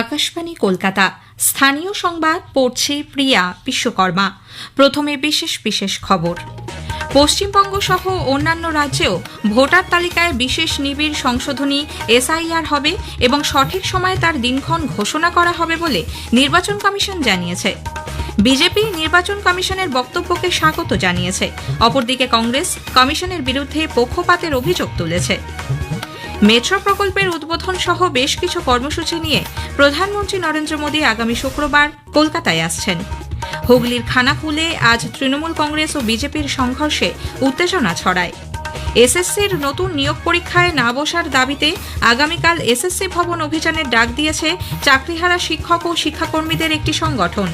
আকাশবাণী কলকাতা। স্থানীয় সংবাদ, পড়ছে প্রিয়া বিশ্বকর্মা। প্রথমে বিশেষ বিশেষ খবর। পশ্চিমবঙ্গ সহ অন্যান্য রাজ্যেও ভোটার তালিকায় বিশেষ নিবিড় সংশোধনী এসআইআর হবে এবং সঠিক সময়ে তার দিনক্ষণ ঘোষণা করা হবে বলে নির্বাচন কমিশন জানিয়েছে। বিজেপি নির্বাচন কমিশনের বক্তব্যকে স্বাগত জানিয়েছে। অপরদিকে কংগ্রেস কমিশনের বিরুদ্ধে পক্ষপাতের অভিযোগ তুলেছে। মেট্রো প্রকল্পের উদ্বোধন সহ বেশ কিছু কর্মসূচি নিয়ে প্রধানমন্ত্রী নরেন্দ্র মোদী আগামী শুক্রবার কলকাতায় আসছেন। হুগলির খানাকুলে আজ তৃণমূল কংগ্রেস ও বিজেপির সংঘর্ষে উত্তেজনা ছড়ায়। এসএসসির নতুন নিয়োগ পরীক্ষায় না বসার দাবিতে আগামীকাল এসএসসি ভবন অভিযানের ডাক দিয়েছে চাকরিহারা শিক্ষক ও শিক্ষাকর্মীদের একটি সংগঠন।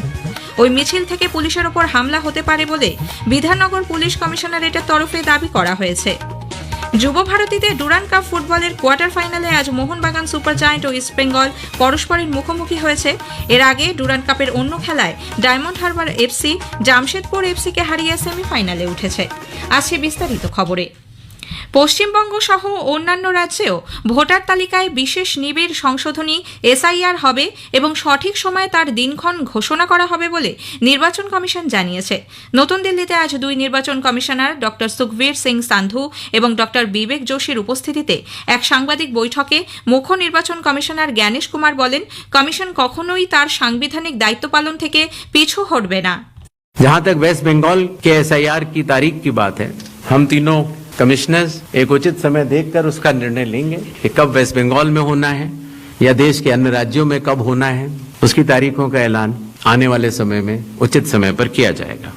ওই মিছিল থেকে পুলিশের ওপর হামলা হতে পারে বলে বিধাননগর পুলিশ কমিশনারেটের তরফে দাবি করা হয়েছে। যুব ভারতীতে ডুরান কাপ ফুটবলের কোয়ার্টার ফাইনালে আজ মোহনবাগান সুপার জায়েন্ট ও ইস্টবেঙ্গল পরস্পরের মুখোমুখি হয়েছে। এর আগে ডুরান কাপের অন্য খেলায় ডায়মন্ড হারবার এফসি, জামশেদপুর এফসিকে হারিয়ে সেমিফাইনালে উঠেছে। আসছে বিস্তারিত খবরে। পশ্চিমবঙ্গ সহ অন্যান্য রাজ্যেও ভোটার তালিকায় বিশেষ নিবিড় সংশোধনী এসআইআর হবে এবং সঠিক সময়ে তার দিনক্ষণ ঘোষণা করা হবে বলে নির্বাচন কমিশন জানিয়েছে নতুন দিল্লিতে আজ দুই নির্বাচন কমিশনার ড সুখবীর সিং সান্ধু এবং ড বিবেক যোশীর উপস্থিতিতে এক সাংবাদিক বৈঠকে মুখ্য নির্বাচন কমিশনার জ্ঞানেশ কুমার বলেন কমিশন কখনোই তার সাংবিধানিক দায়িত্ব পালন থেকে পিছু হটবে না जहां तक वेस्ट बंगाल के एसआईआर की तारीख की बात है हम तीनों कमिश्नर्स एक उचित समय देखकर उसका निर्णय लेंगे कि कब वेस्ट बंगाल में होना है या देश के अन्य राज्यों में कब होना है उसकी तारीखों का ऐलान आने वाले समय में उचित समय पर किया जाएगा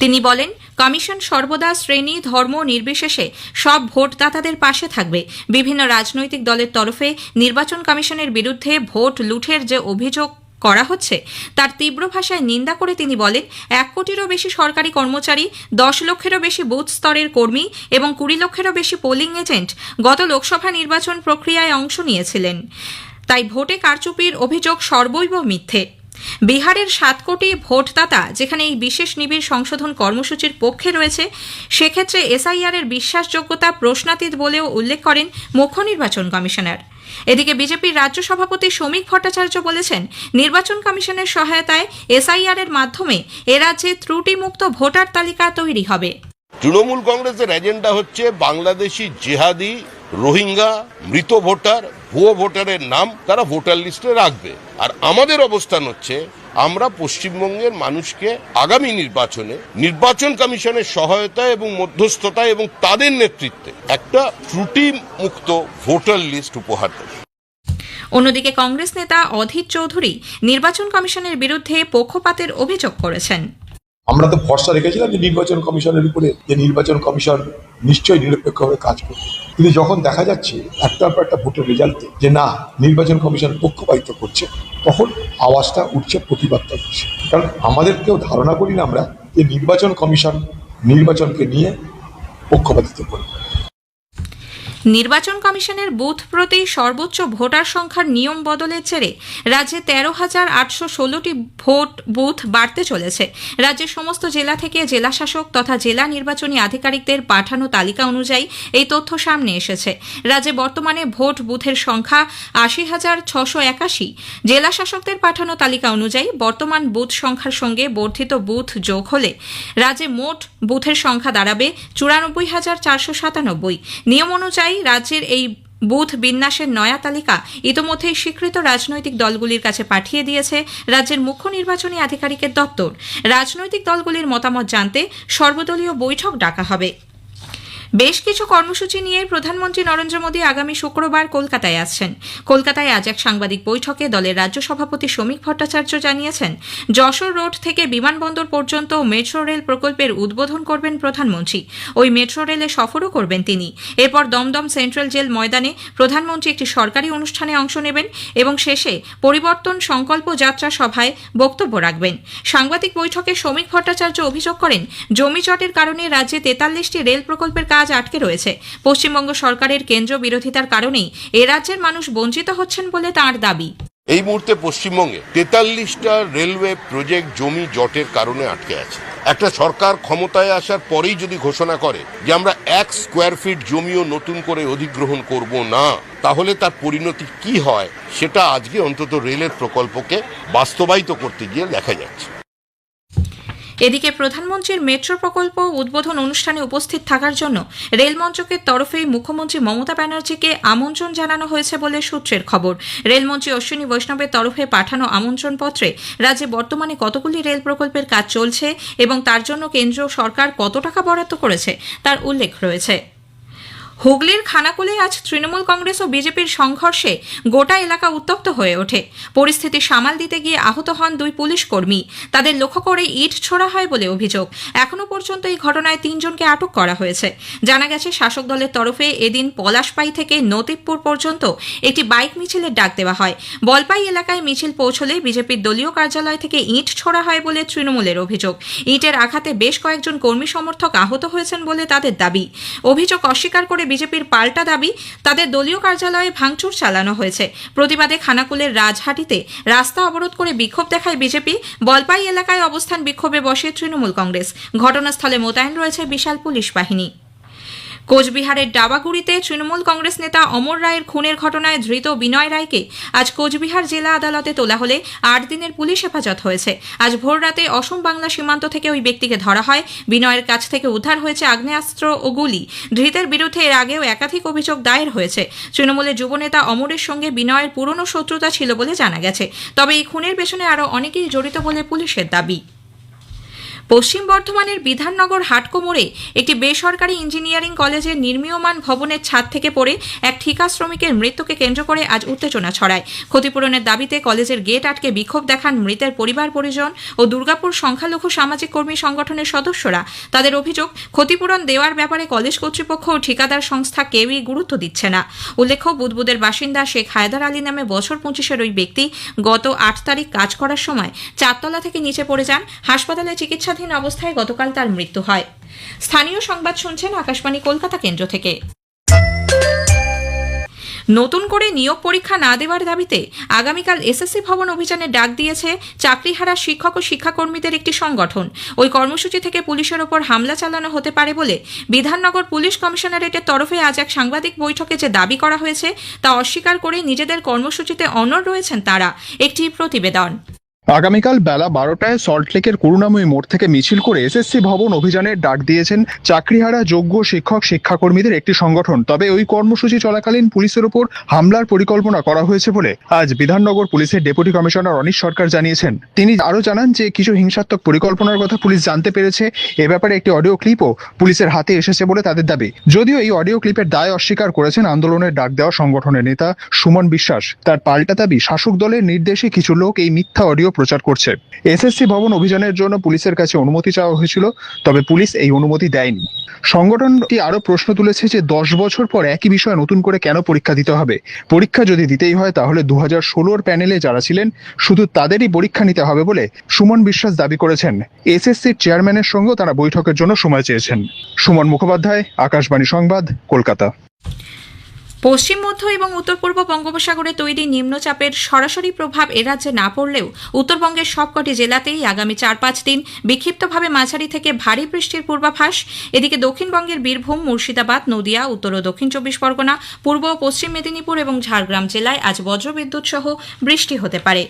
তিনি বলেন কমিশন সর্বদা শ্রেণী ধর্ম নির্বিশেষে সব ভোটদাতাদের পাশে থাকবে বিভিন্ন রাজনৈতিক দলের তরফে নির্বাচন কমিশনের বিরুদ্ধে ভোট লুঠের যে অভিযোগ করা হচ্ছে। তার তীব্র ভাষায় নিন্দা করে তিনি বলেন, এক কোটিরও বেশি সরকারি কর্মচারী, দশ লক্ষেরও বেশি বুথ স্তরের কর্মী এবং কুড়ি লক্ষেরও বেশি পোলিং এজেন্ট গত লোকসভা নির্বাচন প্রক্রিয়ায় অংশ নিয়েছিলেন। তাই ভোটে কারচুপির অভিযোগ সর্বৈব মিথ্যে। বিহারের সাত কোটি ভোটদাতা যেখানে এই বিশেষ নিবিড় সংশোধন কর্মসূচির পক্ষে রয়েছে, সেক্ষেত্রে এসআইআর এর বিশ্বাসযোগ্যতা প্রশ্নাতীত বলেও উল্লেখ করেন মুখ্য নির্বাচন কমিশনার। এদিকে বিজেপির রাজ্য সভাপতি শ্রমিক ভট্টাচার্য বলেছেন, নির্বাচন কমিশনের সহায়তায় এসআইআর এর মাধ্যমে এ রাজ্যে ত্রুটিমুক্ত ভোটার তালিকা তৈরি হবে। তৃণমূল কংগ্রেসের এজেন্ডা হচ্ছে বাংলাদেশি জেহাদি, রোহিঙ্গা, মৃত ভোটার ভুয়ো ভোটারের নাম তারা ভোটার লিস্টে রাখবে। আর আমাদের অবস্থান হচ্ছে, আমরা পশ্চিমবঙ্গের মানুষকে আগামী নির্বাচনে, নির্বাচন কমিশনের সহায়তা এবং মধ্যস্থতা এবং তাদের নেতৃত্বে একটা ত্রুটি মুক্ত ভোটার লিস্ট উপহার দেবে। অন্যদিকে কংগ্রেস নেতা অধীর চৌধুরী নির্বাচন কমিশনের বিরুদ্ধে পক্ষপাতের অভিযোগ করেছেন। আমরা তো ভরসা রেখেছিলাম যে নির্বাচন কমিশনের উপরে যে নির্বাচন কমিশন নিশ্চয়ই নিরপেক্ষভাবে কাজ করবে। কিন্তু যখন দেখা যাচ্ছে একটার পর একটা ভোটের রেজাল্টে যে না, নির্বাচন কমিশন পক্ষপাতিত্ব করছে, তখন আওয়াজটা উঠছে, প্রতিবাদটা উঠছে। কারণ আমাদের কেউ ধারণা করি না আমরা যে নির্বাচন কমিশন নির্বাচনকে নিয়ে পক্ষপাতিত্ব করবে। নির্বাচন কমিশনের বুথ প্রতি সর্বোচ্চ ভোটার সংখ্যার নিয়ম বদলের জেরে রাজ্যে তেরো হাজার আটশো ষোলোটি ভোট বুথ বাড়তে চলেছে। রাজ্যের সমস্ত জেলা থেকে জেলা শাসক তথা জেলা নির্বাচনী আধিকারিকদের পাঠানো তালিকা অনুযায়ী এই তথ্য সামনে এসেছে। রাজ্যে বর্তমানে ভোট বুথের সংখ্যা আশি হাজার ছশো একাশি। জেলা শাসকদের পাঠানো তালিকা অনুযায়ী বর্তমান বুথ সংখ্যার সঙ্গে বর্ধিত বুথ যোগ হলে রাজ্যে মোট বুথের সংখ্যা দাঁড়াবে চুরানব্বই হাজার চারশো সাতানব্বই। নিয়ম অনুযায়ী রাজ্যের এই বুথ বিন্যাসের নয়া তালিকা ইতোমধ্যেই স্বীকৃত রাজনৈতিক দলগুলির কাছে পাঠিয়ে দিয়েছে রাজ্যের মুখ্য নির্বাচনী আধিকারিকের দপ্তর। রাজনৈতিক দলগুলির মতামত জানতে সর্বদলীয় বৈঠক ডাকা হবে। বেশ কিছু কর্মসূচি নিয়ে প্রধানমন্ত্রী নরেন্দ্র মোদী আগামী শুক্রবার কলকাতায় আসছেন। কলকাতায় আজ এক সাংবাদিক বৈঠকে দলের রাজ্য সভাপতি শ্রমিক ভট্টাচার্য জানিয়েছেন, যশোর রোড থেকে বিমানবন্দর পর্যন্ত মেট্রো রেল প্রকল্পের উদ্বোধন করবেন প্রধানমন্ত্রী। ওই মেট্রো রেলে সফরও করবেন তিনি। এরপর দমদম সেন্ট্রাল জেল ময়দানে প্রধানমন্ত্রী একটি সরকারি অনুষ্ঠানে অংশ নেবেন এবং শেষে পরিবর্তন সংকল্প যাত্রা সভায় বক্তব্য রাখবেন। সাংবাদিক বৈঠকে শ্রমিক ভট্টাচার্য অভিযোগ করেন, জমি জটের কারণে রাজ্যে তেতাল্লিশটি রেল প্রকল্পের কাজ আটকে রয়েছে। পশ্চিমবঙ্গ সরকারের কেন্দ্র বিরোধিতার কারণেই এ রাজ্যের মানুষ বঞ্চিত হচ্ছেন বলে তাঁর দাবি। এই মুহূর্তে পশ্চিমবঙ্গে তেতাল্লিশটা রেলওয়ে প্রজেক্ট জমি জটের কারণে আটকে আছে। একটা সরকার ক্ষমতায় আসার পরেই যদি ঘোষণা করে যে আমরা এক স্কোয়ার ফিট জমিও নতুন করে অধিগ্রহণ করব না, তাহলে তার পরিণতি কি হয়, সেটা আজকে অন্তত রেলের প্রকল্পকে বাস্তবায়িত করতে গিয়ে দেখা যাচ্ছে। এদিকে প্রধানমন্ত্রীর মেট্রো প্রকল্প উদ্বোধন অনুষ্ঠানে উপস্থিত থাকার জন্য রেল মন্ত্রকের তরফে মুখ্যমন্ত্রী মমতা ব্যানার্জিকে আমন্ত্রণ জানানো হয়েছে বলে সূত্রের খবর। রেলমন্ত্রী অশ্বিনী বৈষ্ণবের তরফে পাঠানো আমন্ত্রণপত্রে রাজ্যে বর্তমানে কতগুলি রেল প্রকল্পের কাজ চলছে এবং তার জন্য কেন্দ্র সরকার কত টাকা বরাদ্দ করেছে তার উল্লেখ রয়েছে। হুগলির খানাকুলে আজ তৃণমূল কংগ্রেস ও বিজেপির সংঘর্ষে গোটা এলাকা উত্তপ্ত হয়ে ওঠে। পরিস্থিতি সামাল দিতে গিয়ে আহত হন দুই পুলিশ কর্মী। তাদের লক্ষ্য করে ইট ছোড়া হয় বলে অভিযোগ। এখনও পর্যন্ত এই ঘটনায় তিনজনকে আটক করা হয়েছে। জানা গেছে, শাসক দলের তরফে এদিন পলাশপাই থেকে নতিবপুর পর্যন্ত একটি বাইক মিছিলের ডাক দেওয়া হয়। বলপাই এলাকায় মিছিল পৌঁছলে বিজেপির দলীয় কার্যালয় থেকে ইট ছোড়া হয় বলে তৃণমূলের অভিযোগ। ইটের আঘাতে বেশ কয়েকজন কর্মী সমর্থক আহত হয়েছেন বলে তাদের দাবি। অভিযোগ অস্বীকার করে বিজেপির পাল্টা দাবি তাদের দলীয় কার্যালয়ে ভাঙচুর চালানো হয়েছে। প্রতিবাদে খানাকুলের রাজহাটিতে রাস্তা অবরোধ করে বিক্ষোভ দেখায় বিজেপি। বলপাই এলাকায় অবস্থান বিক্ষোভে বসে তৃণমূল কংগ্রেস। ঘটনাস্থলে মোতায়েন রয়েছে বিশাল পুলিশ বাহিনী। কোচবিহারের ডাবাগুড়িতে তৃণমূল কংগ্রেস নেতা অমর রায়ের খুনের ঘটনায় ধৃত বিনয় রায়কে আজ কোচবিহার জেলা আদালতে তোলা হলে আট দিনের পুলিশ হেফাজত হয়েছে। আজ ভোররাতে অসম বাংলা সীমান্ত থেকে ওই ব্যক্তিকে ধরা হয়। বিনয়ের কাছ থেকে উদ্ধার হয়েছে আগ্নেয়াস্ত্র ও গুলি। ধৃতের বিরুদ্ধে এর আগেও একাধিক অভিযোগ দায়ের হয়েছে। তৃণমূলের যুবনেতা অমরের সঙ্গে বিনয়ের পুরনো শত্রুতা ছিল বলে জানা গেছে। তবে এই খুনের পেছনে আরও অনেকেই জড়িত বলে পুলিশের দাবি। পশ্চিম বর্ধমানের বিধাননগর হাটকো মোড়ে একটি বেসরকারি ইঞ্জিনিয়ারিং কলেজের নির্মীয়মান ভবনের ছাদ থেকে পড়ে এক ঠিকা শ্রমিকের মৃত্যুকে কেন্দ্র করে আজ উত্তেজনা ছড়ায়। ক্ষতিপূরণের দাবিতে কলেজের গেট আটকে বিক্ষোভ দেখান মৃতের পরিবার পরিজন ও দুর্গাপুর সংখ্যালঘু সামাজিক কর্মী সংগঠনের সদস্যরা। তাদের অভিযোগ, ক্ষতিপূরণ দেওয়ার ব্যাপারে কলেজ কর্তৃপক্ষ ও ঠিকাদার সংস্থা কেউই গুরুত্ব দিচ্ছে না। উল্লেখ্য বুদবুদের বাসিন্দা শেখ হায়দার আলী নামে বছর পঁচিশের ওই ব্যক্তি গত আট তারিখ কাজ করার সময় চারতলা থেকে নিচে পড়ে যান, হাসপাতালে চিকিৎসাধীন অবস্থায় গতকাল তার মৃত্যু হয়। স্থানীয় সংবাদ শুনছেন আকাশবাণী কলকাতা কেন্দ্র থেকে। নতুন করে নিয়োগ পরীক্ষা না দেওয়ার দাবিতে আগামীকাল এসএসসি ভবন অভিযানে ডাক দিয়েছে চাকরিহারা শিক্ষক ও শিক্ষাকর্মীদের একটি সংগঠন। ওই কর্মসূচি থেকে পুলিশের ওপর হামলা চালানো হতে পারে বলে বিধাননগর পুলিশ কমিশনারেটের তরফে আজ এক সাংবাদিক বৈঠকে যে দাবি করা হয়েছে, তা অস্বীকার করে নিজেদের কর্মসূচিতে অনড় রয়েছেন তারা। একটি প্রতিবেদন। আগামীকাল বেলা বারোটায় সল্টলেকের করুণাময়ী মোড় থেকে মিছিল করে এসএসসি ভবন অভিযানের ডাক দিয়েছেন চাকরিহারা যোগ্য শিক্ষক, শিক্ষাকর্মীদের একটি সংগঠন। তবে ওই কর্মসূচি চলাকালীন পুলিশের উপর হামলার পরিকল্পনা করা হয়েছে বলে আজ বিধাননগর পুলিশের ডেপুটি কমিশনার অনিশ সরকার জানিয়েছেন। তিনি আরও জানান যে, কিছু হিংসাত্মক পরিকল্পনার কথা পুলিশ জানতে পেরেছে। এ ব্যাপারে একটি অডিও ক্লিপও পুলিশের হাতে এসেছে বলে তাদের দাবি। যদিও এই অডিও ক্লিপের দায় অস্বীকার করেছেন আন্দোলনের ডাক দেওয়া সংগঠনের নেতা সুমন বিশ্বাস। তার পাল্টা দাবি, শাসক দলের নির্দেশে কিছু লোক এই মিথ্যা অডিও প্রচার করছে। এসএসসি ভবন অভিযানের জন্য পুলিশের কাছে অনুমতি চাওয়া হয়েছিল, তবে পুলিশ এই অনুমতি দেয়নি। সংগঠনটি আরও প্রশ্ন তুলেছে যে দশ বছর পর একই বিষয়ে নতুন করে কেন পরীক্ষা দিতে হবে? পরীক্ষা যদি দিতেই হয়, তাহলে দু হাজার ষোলোর প্যানেলে যারা ছিলেন, শুধু তাদেরই পরীক্ষা নিতে হবে বলে সুমন বিশ্বাস দাবি করেছেন। এসএসসির চেয়ারম্যানের সঙ্গেও তারা বৈঠকের জন্য সময় চেয়েছেন। সুমন মুখোপাধ্যায়, আকাশবাণী সংবাদ, কলকাতা। পশ্চিম, মধ্য এবং উত্তর পূর্ব বঙ্গোপসাগরে তৈরি নিম্নচাপের সরাসরি প্রভাব এ রাজ্যে না পড়লেও উত্তরবঙ্গের সবকটি জেলাতেই আগামী চার পাঁচ দিন বিক্ষিপ্তভাবে মাঝারি থেকে ভারী বৃষ্টির পূর্বাভাস। এদিকে দক্ষিণবঙ্গের বীরভূম, মুর্শিদাবাদ, নদিয়া, উত্তর ও দক্ষিণ চব্বিশ পরগনা, পূর্ব ও পশ্চিম মেদিনীপুর এবং ঝাড়গ্রাম জেলায় আজ বজ্রবিদ্যুৎ সহ বৃষ্টি হতে পারে।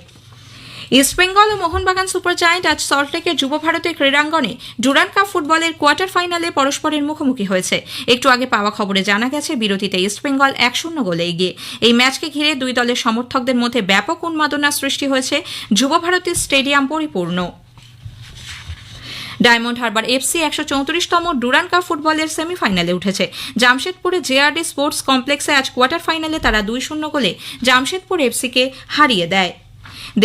ইস্টবেঙ্গল ও মোহনবাগান সুপার জায়েন্ট আজ সল্টলেকের যুব ভারতের ক্রীড়াঙ্গনে ডুরান কাপ ফুটবলের কোয়ার্টার ফাইনালে পরস্পরের মুখোমুখি হয়েছে। একটু আগে পাওয়া খবরে জানা গেছে, বিরতিতে ইস্টবেঙ্গল এক শূন্য গোলে এগিয়ে। এই ম্যাচকে ঘিরে দুই দলের সমর্থকদের মধ্যে ব্যাপক উন্মাদনা সৃষ্টি হয়েছে যুব ভারতী স্টেডিয়াম পরিপূর্ণ। ডায়মন্ড হারবার এফসি একশো চৌত্রিশতম ডুরান কাপ ফুটবলের সেমিফাইনালে উঠেছে। জামশেদপুরে জেআরডি স্পোর্টস কমপ্লেক্সে আজ কোয়ার্টার ফাইনালে তারা দুই শূন্য গোলে জামশেদপুর এফসিকে হারিয়ে দেয়।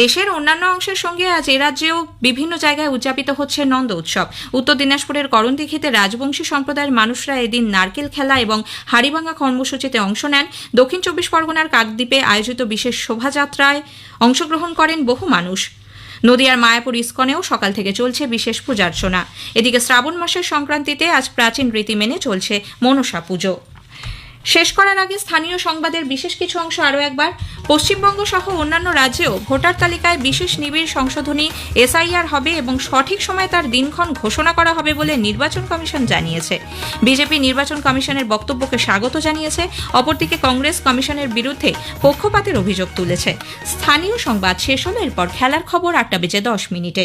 দেশের অন্যান্য অংশের সঙ্গে আজ এ রাজ্যেও বিভিন্ন জায়গায় উদযাপিত হচ্ছে নন্দ উৎসব। উত্তর দিনাজপুরের করণদিঘিতে রাজবংশী সম্প্রদায়ের মানুষরা এদিন নারকেল খেলা এবং হাড়িভাঙা কর্মসূচিতে অংশ নেন। দক্ষিণ চব্বিশ পরগনার কাকদ্বীপে আয়োজিত বিশেষ শোভাযাত্রায় অংশগ্রহণ করেন বহু মানুষ। নদিয়ার মায়াপুর ইস্কনেও সকাল থেকে চলছে বিশেষ পূজার্চনা। এদিকে শ্রাবণ মাসের সংক্রান্তিতে আজ প্রাচীন রীতি মেনে চলছে মনসা পুজো। শেষ করার আগে স্থানীয় সংবাদের বিশেষ কিছু অংশ আরও একবার। পশ্চিমবঙ্গ সহ অন্যান্য রাজ্যেও ভোটার তালিকায় বিশেষ নিবিড় সংশোধনী এসআইআর হবে এবং সঠিক সময়ে তার দিনক্ষণ ঘোষণা করা হবে বলে নির্বাচন কমিশন জানিয়েছে। বিজেপি নির্বাচন কমিশনের বক্তব্যকে স্বাগত জানিয়েছে, অপরদিকে কংগ্রেস কমিশনের বিরুদ্ধে পক্ষপাতের অভিযোগ তুলেছে। স্থানীয় সংবাদ শেষ হলো, এরপর খেলার খবর আটটা বেজে দশ মিনিটে।